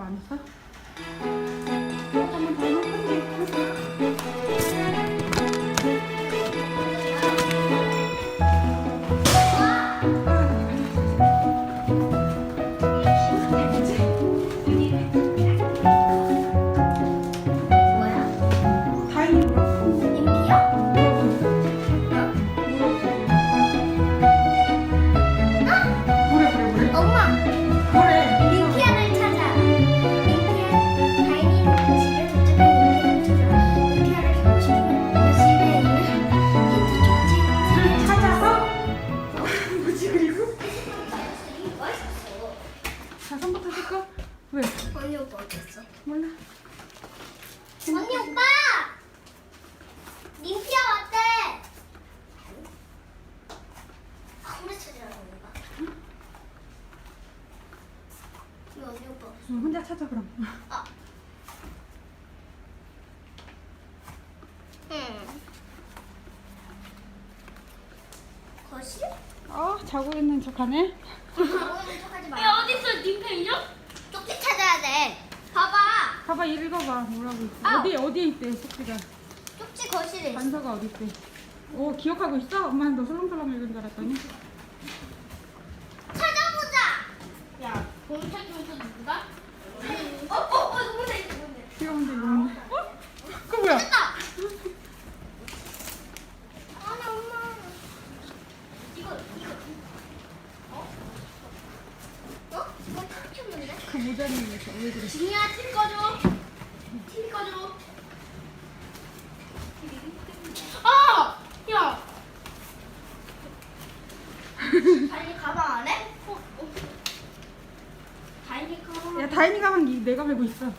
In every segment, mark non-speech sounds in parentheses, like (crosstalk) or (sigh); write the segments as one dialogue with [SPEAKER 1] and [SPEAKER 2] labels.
[SPEAKER 1] 안 했어?
[SPEAKER 2] 뭐지,
[SPEAKER 1] 그리고?
[SPEAKER 2] 맛있어.
[SPEAKER 1] 자, 손부터 씻고. 왜?
[SPEAKER 2] 언니 오빠 어딨어?
[SPEAKER 1] 몰라.
[SPEAKER 2] 언니 오빠! 민키아 왔대! 아무리 찾으라는 건가? 왜 언니 오빠 없어?
[SPEAKER 1] 응, 혼자 찾아, 그럼.
[SPEAKER 2] 아. 음. 거실?
[SPEAKER 1] 어, 자고 있는 척 하네?
[SPEAKER 2] 자고있는 척하지 마.
[SPEAKER 3] 야 어딨어 닌자 인형?
[SPEAKER 2] 쪽지 찾아야 돼. 봐봐.
[SPEAKER 1] 봐봐, 읽어봐. 뭐라고 있어.
[SPEAKER 2] 아.
[SPEAKER 1] 어디, 어디에 있대, 속지가.
[SPEAKER 2] 쪽지 거실에 있어.
[SPEAKER 1] 단서가 어디 있대. 오, 기억하고 있어? 엄마 너 설렁설렁 읽은 줄 알았더니.
[SPEAKER 2] 찾아보자.
[SPEAKER 3] 야 공책 중서 누구다?
[SPEAKER 2] 어, 어, 어, 누군데, 누군데?
[SPEAKER 1] 귀여운데, 이거는. 어? 그거 뭐야?
[SPEAKER 2] 됐다. 아니 엄마. 이거 이거. 어? 어? 이거 탁 켰는데?
[SPEAKER 1] 그 모자는 왜, 왜 그래?
[SPEAKER 3] 진이야 TV 꺼줘 TV 꺼줘 아! 야! (laughs)
[SPEAKER 2] 다리 가방 안 해?
[SPEAKER 3] 어, 어. 다행히 가방
[SPEAKER 1] 야, 다인이 가방 이- 내가 메고 있어. 어,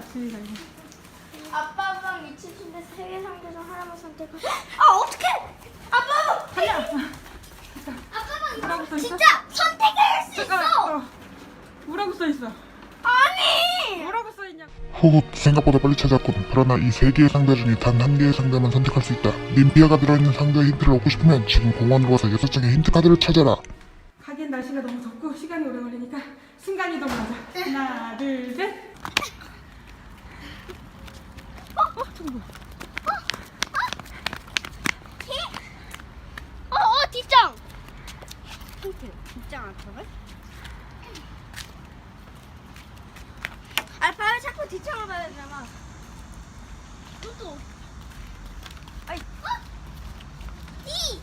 [SPEAKER 1] 읽어, 같이. 다인이.
[SPEAKER 2] 아빠랑 2층 침대 세개 상대 중 하나만 선택하. 아 어떡해? 아빠.
[SPEAKER 1] 달려.
[SPEAKER 2] 이거
[SPEAKER 1] 있어?
[SPEAKER 2] 진짜 선택을 할수
[SPEAKER 1] 잠깐.
[SPEAKER 2] 있어.
[SPEAKER 1] 어. 뭐라고 써 있어?
[SPEAKER 2] 아니.
[SPEAKER 1] 뭐라고 써 있냐?
[SPEAKER 4] 호흡 생각보다 빨리 찾았군. 그러나 이 세 개의 상대 중에 단 한 개의 상대만 선택할 수 있다. 림피아가 들어있는 상대의 힌트를 얻고 싶으면 지금 공원으로 가서 여섯 장의 힌트 카드를 찾아라.
[SPEAKER 1] 가기엔 날씨가 너무 덥고 시간이 오래 걸리니까 순간 이동하자. 하나, 둘, 셋. 어, 어, 저거 뭐야?
[SPEAKER 2] 어, 어, 뒷장. 힌트. 뒷장 알파벳? 알파벳 자꾸 뒷장을 봐야 되잖아. 또. 아이. 어? 이.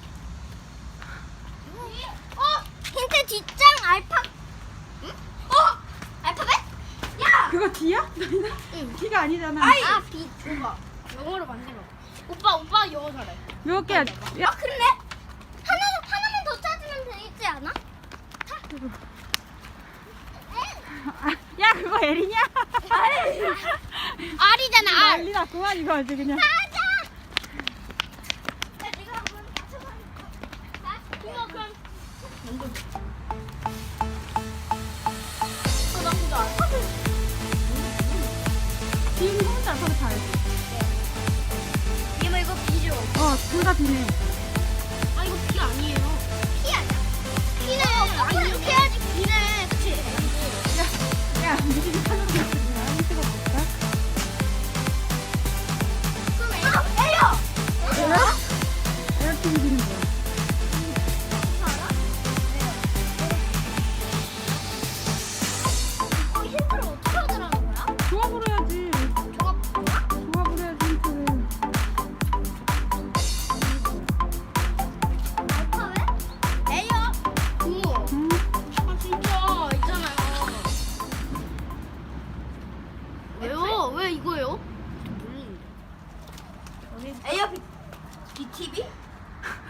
[SPEAKER 2] 어, 힌트 뒷장 알파. 응? 어? 알파벳? 야.
[SPEAKER 1] 그거 D야?
[SPEAKER 2] 응.
[SPEAKER 1] D가 아니잖아.
[SPEAKER 2] 아, 비.
[SPEAKER 3] 오빠 영어로 만들어 오빠 오빠 영어 잘해
[SPEAKER 1] 몇 개야?
[SPEAKER 2] 아,
[SPEAKER 1] 야,
[SPEAKER 2] 그래? 하나 하나만 더 찾으면 되지 않아?
[SPEAKER 1] 아, 야 그거 에리냐?
[SPEAKER 2] 알이잖아 알.
[SPEAKER 1] 난리 났구만 이거 아주 그냥. 지금 혼자 서로 다 알지?
[SPEAKER 2] 이모 이거 비죠.
[SPEAKER 1] 어, 둘다 D네.
[SPEAKER 3] 아 이거 비 아니에요
[SPEAKER 2] 피하자. 피네. 아니 이렇게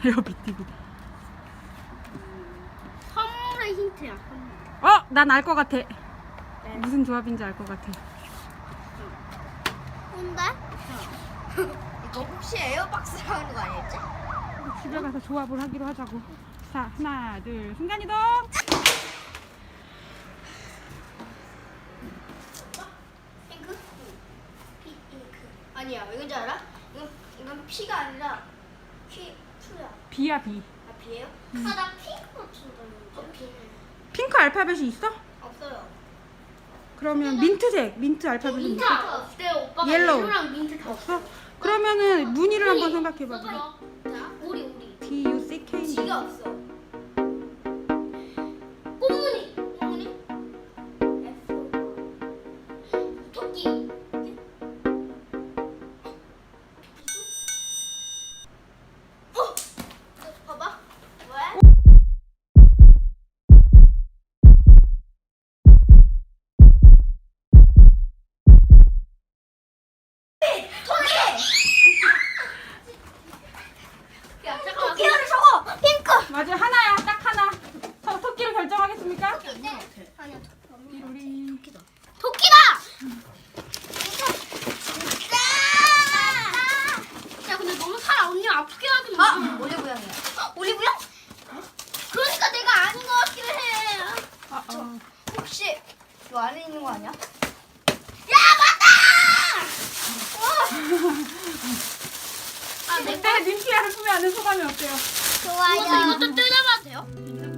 [SPEAKER 2] 에어
[SPEAKER 1] 비티비.
[SPEAKER 3] 선물의 힌트야. 선물.
[SPEAKER 1] 어, 난 알 것 같아. 무슨 조합인지 알 것 같아.
[SPEAKER 2] 뭔데? 이거 혹시 에어박스라는 거 아니었지?
[SPEAKER 1] 집에 가서 조합을 하기로 하자고. 자, 하나, 둘, 순간 이동.
[SPEAKER 2] 핑크? 피, 핑크. 아니야, 왜 그런지 알아? 이건, 이건 P가 아니라.
[SPEAKER 1] B야 B.
[SPEAKER 2] 아, B예요? 아, 나 핑크 맞춘다는데. 어, B는
[SPEAKER 1] 핑크 알파벳이 있어?
[SPEAKER 2] 없어요.
[SPEAKER 1] 그러면 민트색, 민트 알파벳이
[SPEAKER 3] 민트
[SPEAKER 1] 있어?
[SPEAKER 3] 그때 오빠가
[SPEAKER 1] 옐로우.
[SPEAKER 3] 민트 다
[SPEAKER 1] 없어? 그러면은 무늬를 한번 생각해봐.
[SPEAKER 3] 자, 우리 우리.
[SPEAKER 1] D U C K.
[SPEAKER 2] G가 없어. 이 안에 있는 거 아니야?
[SPEAKER 3] 아, 내
[SPEAKER 1] 그때 민피아를 품에 안는 소감이 어때요?
[SPEAKER 3] 이것도 이것도 뜯어봐도 돼요?
[SPEAKER 2] 좋아요.